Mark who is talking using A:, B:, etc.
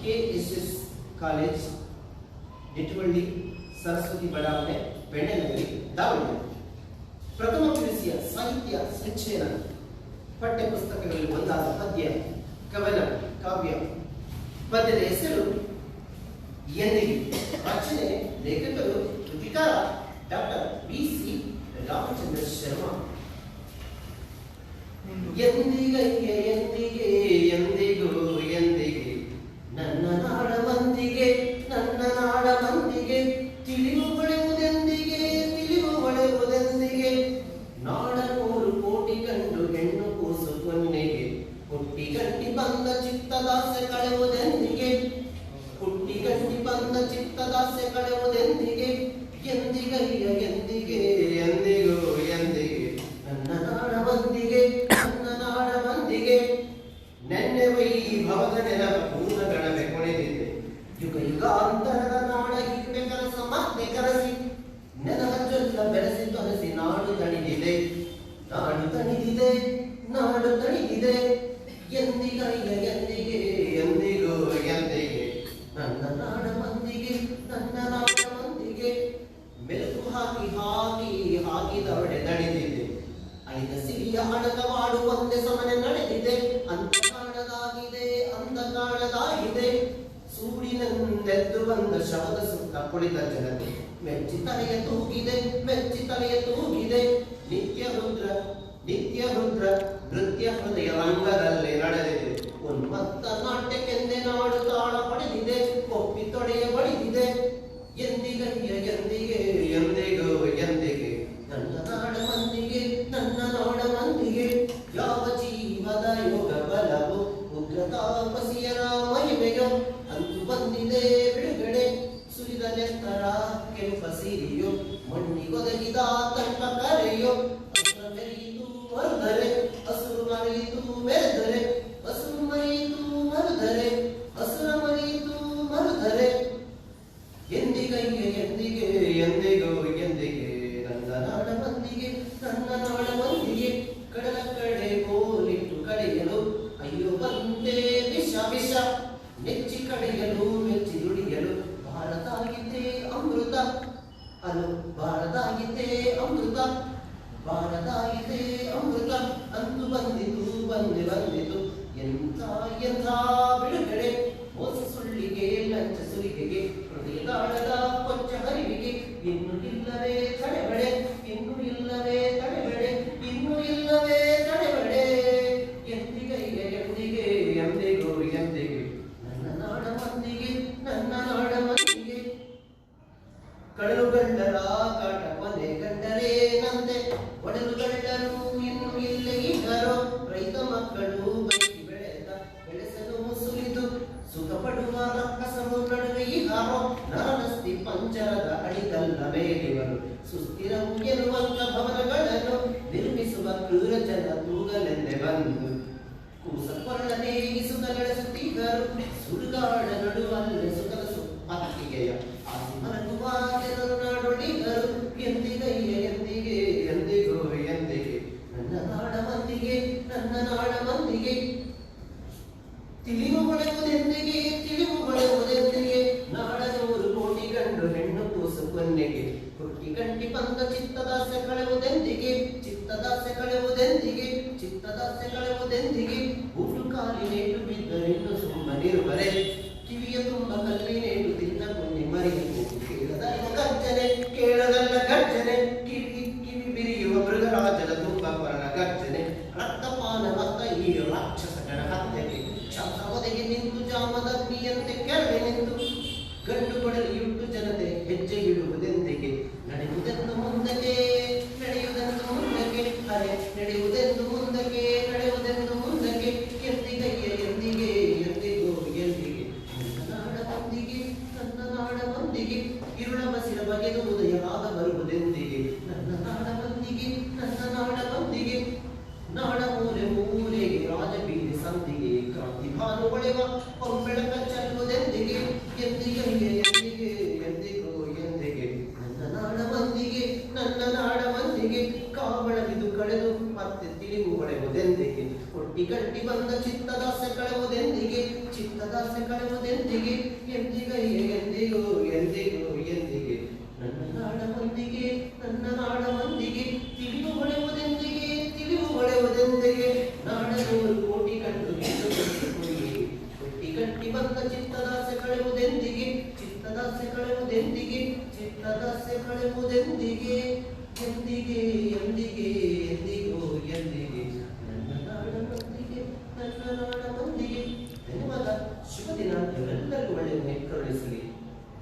A: K S S college Nittuvalli Saraswati ಬಡಾವಣೆ ಬೆಣ್ಣೆನಗರಿ ದಾವಣಗೆರೆ ಪ್ರಥಮ ಪಿಯುಸಿಯ ಸಾಹಿತ್ಯ ಸಂಚಯನ ಪಠ್ಯ ಪುಸ್ತಕಗಳಲ್ಲಿ ಒಂದಾದ ಪದ್ಯ ಕವನ ಕಾವ್ಯ ಪದ್ಯದ ಹೆಸರು ಎಂದಿಗೆ ರಚನೆ ಲೇಖಕರು ಕೃತಿಕಾರ doctor B C Ramachandra Sharma ಎಂದಿಗಯ್ಯ ಎಂದಿಗೆ ಎಂದಿಗೂ ಚಿತ್ತದಾಸೆ ಕಳೆಯುವುದೆಂದಿಗೆ ಎಂದಿಗಯ್ಯ ಎಂದಿಗೆ? ಎಂದಿಗೂ ಎಂದಿಗೆ? ನನ್ನ ನಾಡ ನನ್ನ ನಾಡ ಮಂದಿಗೆ ನೆನ್ನೆ ವೈಭವದ ಪೂರ್ಣ ಪೂರ್ಣಗಣವೆ ಕೊಳೆದಿದೆ. ಯುಗ ಯುಗಾಂತರದ ನಾಡ ಹೀಗೆ ಕರಸ ಮತ್ತೆ ಕರಸಿ ಹಾಕಿ ಹಾಕಿ ಹಾಕಿದವಡೆ ನಡೆದಿದೆ. ಅಳಿದ ಸಿರಿಯ ಅಡಕವಾಡು ಒಂದೇ ಸಮನೆ ನಡೆದಿದೆ. ಅಂತ ಕಾಣದಾಗಿದೆ ಅಂತ ಕಾಣದಾಗಿದೆ ಸೂಡಿನಂದೆದ್ದು ಬಂದ ಶವದ ಸುತ್ತ ಕುಳಿತ ಜನತೆ. ಮೆಚ್ಚಿ ತಲೆಯ ತೂಗಿದೆ, ಮೆಚ್ಚಿ ತಲೆಯ ತೂಗಿದೆ. ನಿತ್ಯ ರುದ್ರ ನಿತ್ಯ ರುದ್ರ, ನೃತ್ಯ ಹೃದಯ ರಂಗದಲ್ಲಿ ನಡೆದಿದೆ. ಉನ್ಮತ್ತ ನಾಟ್ಯಕ್ಕೆಂದೇ ಬಂದಿದೆ ಬಿಡುಗಡೆ. ಸುರಿದ ನೆತ್ತರ ಕೆಂಪ ಸಿರಿಯು ಮಣ್ಣಿಗೊದಗಿದ ತಂಪ ಕರೆಯು. ಎಂಥ ಬಿಡುಗಡೆ? ಮೋಸ ಸುಳ್ಳಿಗೆ, ಲಂಚ ಸುಲಿಗೆಗೆ ಹೃದಯದಾಳದ ಕೊಚ್ಚ ಹರಿವಿಗೆ ಇನ್ನು ಇಲ್ಲವೇ ತಡೆಬಡೆ, ಇನ್ನು ಇಲ್ಲವೇ ತಡೆಬಡೆ, ಇನ್ನು ಇಲ್ಲವೇ ತಡೆಬಡೆ. ಎಂದಿಗೈಗೆ ಎಂದಿಗೆ, ಎಂದಿಗೂ, ಎಂದಿಗೆ? ನನ್ನ ನಾಡ ಮಂದಿಗೆ, ನನ್ನ ನಾಡ ಮಂದಿಗೆ. ಕಡಲುಗಳ್ಳರ ಕಾಟ ಮನೆ ಗಂಡರೇ ನಂದೆ. ಗಂಡರು ಇನ್ನು ಇಲ್ಲೇ ಇದ್ದರೋ? ರೈತ ಮಕ್ಕಳು ಬಂದು ಕೂಸ ಕೊರಳನೆ ಸುತ ನಡೆಸುತ್ತಿದ್ದರು ಸುಡುಗಾಡ ನಡುವಲ್ಲೇ ಸುತಲ ಸುಪ್ಪತ್ತಿಗೆಯ ಮಲಗುವ ನಾಡೊಡಿಗರು ಎಂದಿಗಯ್ಯ ಎಂದಿಗೆ, ಎಂದಿಗೂ, ಎಂದಿಗೆ ನನ್ನ ನಾಡ ಮಂದಿಗೆ ನನ್ನ ನಾಡ ಮಂದಿಗೆ ತಿಳಿವು ಬಳಗುವುದೆಂದಿಗೆ ತಿಳಿವು ಬಳಗುವುದೆಂದಿಗೆ ನಾಡನೂರು ಕೋಟಿ ಗಂಡು ಹೆಣ್ಣು ಕೂಸು ಕೊನ್ನೆಗೆ ಹುಟ್ಟಿ ಗಂಟಿ ಬಂದ ಚಿತ್ತದಾಸೆ ಕಳೆಯುವುದೆಂದಿಗೆ ಚಿತ್ತದಾಸೆ ಕಳೆಯುವುದೆಂದಿಗೆ. ನಾಡ ಮೂಲೆ ಮೂಲೆಗೆ ರಾಜಬೀದಿ ಸಂದಿಗೆ ಕ್ರಾಂತಿ ಭಾನು ಹೊಳೆವ ಹೊಂಬೆಳಕ ಚೆಲ್ಲುವುದೆಂದಿಗೆ ಎಂದಿಗೆ ಎಂದಿಗೆ, ಎಂದಿಗೂ, ಎಂದಿಗೆ. ನನ್ನ ನಾಡ ಮಂದಿಗೆ ನನ್ನ ನಾಡ ಮಂದಿಗೆ ಕಾವಳವಿದು ಕಳೆದು ಮತ್ತೆ ತಿಳಿವು ಹೊಳೆವುದೆಂದಿಗೆ ಹುಟ್ಟಿ ಗಟ್ಟಿ ಬಂದ ಚಿತ್ತದಾಸೆ ಕಳೆವುದೆಂದಿಗೆ ಚಿತ್ತದಾಸೆ ಕಳೆವುದೆಂದಿಗೆ ಎಂದಿಗಯ್ಯ ಎಂದಿಗೂ ಎಂದಿಗೂ, ಎಂದಿಗೆ. ನನ್ನ ನಾಡ ಮಂದಿಗೆ ನನ್ನ ಎಂದಿಗೆ ಎಂದಿಗೆ